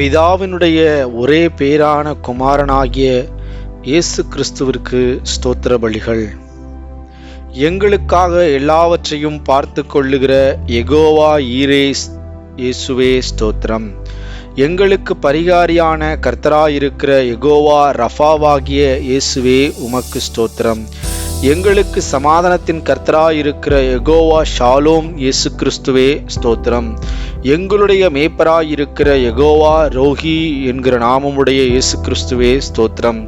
பிதாவினுடைய ஒரே பேரான குமாரனாகிய இயேசு கிறிஸ்துவிற்கு ஸ்தோத்திர பலிகள். எங்களுக்காக எல்லாவற்றையும் பார்த்து கொள்ளுகிற எகோவா ஈரே இயேசுவே ஸ்தோத்திரம். எங்களுக்கு பரிகாரியான கர்த்தராயிருக்கிற எகோவா ரஃபாவாகிய இயேசுவே உமக்கு ஸ்தோத்திரம். எங்களுக்கு சமாதானத்தின் கர்த்தராயிருக்கிற எகோவா ஷாலோம் இயேசு கிறிஸ்துவே ஸ்தோத்திரம். எங்களுடைய மேய்ப்பராயிருக்கிற எகோவா ரோஹி என்கிற நாமமுடைய இயேசு கிறிஸ்துவே ஸ்தோத்திரம்.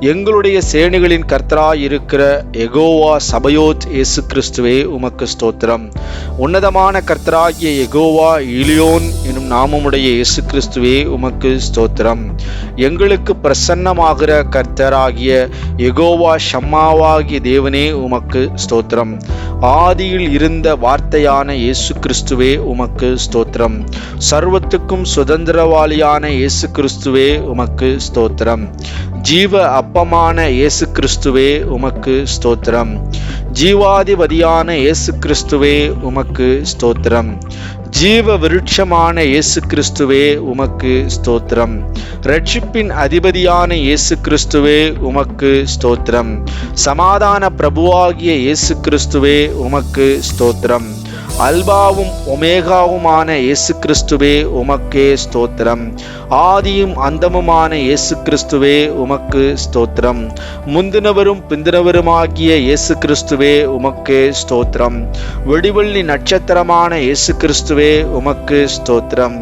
எங்களுடைய சேனைகளின் கர்த்தராயிருக்கிற எகோவா சபயோத் இயேசு கிறிஸ்துவே உமக்கு ஸ்தோத்திரம். உன்னதமான கர்த்தராகிய எகோவா இலியோன் எனும் நாமமுடைய இயேசு கிறிஸ்துவே உமக்கு ஸ்தோத்திரம். எங்களுக்கு பிரசன்னமாகிற கர்த்தராகிய எகோவா ஷம்மாவாகிய தேவனே உமக்கு ஸ்தோத்திரம். ஆதியில் இருந்த வார்த்தையான இயேசு கிறிஸ்துவே உமக்கு ஸ்தோத்திரம். சர்வத்துக்கும் சுதந்திரவாளியான இயேசு கிறிஸ்துவே உமக்கு ஸ்தோத்திரம். ஜீவ அப்பமான இயேசு கிறிஸ்துவே உமக்கு ஸ்தோத்திரம். ஜீவாதிபதியான இயேசு கிறிஸ்துவே உமக்கு ஸ்தோத்திரம். ஜீவ விருட்சமான இயேசு கிறிஸ்துவே உமக்கு ஸ்தோத்திரம். ரட்சிப்பின் அதிபதியான இயேசு கிறிஸ்துவே உமக்கு ஸ்தோத்திரம். சமாதான பிரபுவாகிய இயேசு கிறிஸ்துவே உமக்கு ஸ்தோத்திரம். அல்பாவும் ஒமேகாவுமான இயேசு கிறிஸ்துவே உமக்கே ஸ்தோத்திரம். ஆதியும் அந்தமுமான இயேசு கிறிஸ்துவே உமக்கு ஸ்தோத்திரம். முந்தினவரும் பிந்தினவருமாகிய இயேசு கிறிஸ்துவே உமக்கே ஸ்தோத்திரம். வெடிவள்ளி நட்சத்திரமான இயேசு கிறிஸ்துவே உமக்கு ஸ்தோத்திரம்.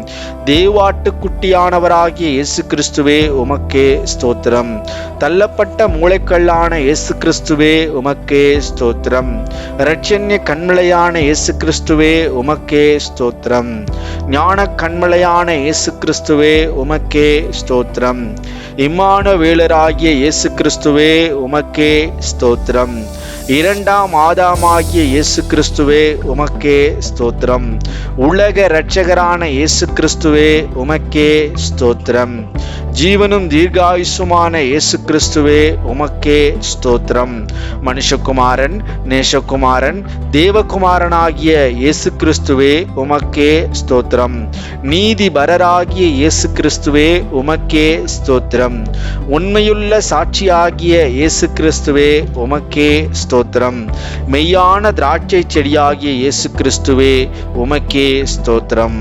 தேவாட்டுக்குட்டியானவராகிய இயேசு கிறிஸ்துவே உமக்கே ஸ்தோத்திரம். தள்ளப்பட்ட மூளைக்கல்லான இயேசு கிறிஸ்துவே உமக்கே ஸ்தோத்திரம். இரட்சண்ய கண்மலையான இயேசு கிறிஸ்துவே உமக்கே ஸ்தோத்திரம். ஞான கண்மலையான இயேசு கிறிஸ்துவே உமக்கே ஸ்தோத்திரம். இம்மான வேலராகிய இயேசு கிறிஸ்துவே உமக்கே ஸ்தோத்திரம். இரண்டாம் ஆதாமாகிய இயேசு கிறிஸ்துவே உமக்கே ஸ்தோத்திரம். உலக இரட்சகரான இயேசு கிறிஸ்துவே உமக்கே ஸ்தோத்திரம். ஜீவனும் தீர்காயுசுமான இயேசு கிறிஸ்துவே உமக்கே ஸ்தோத்திரம். மனுஷகுமாரன் நேசகுமாரன் தேவகுமாரனாகிய இயேசு கிறிஸ்துவே உமக்கே ஸ்தோத்திரம். நீதிபரராகிய இயேசு கிறிஸ்துவே உமக்கே ஸ்தோத்திரம். உண்மையுள்ள சாட்சியாகிய இயேசு கிறிஸ்துவே உமக்கே ஸ்தோத்திரம். மெய்யான திராட்சை செடியாகிய இயேசு கிறிஸ்துவே உமக்கே ஸ்தோத்திரம்.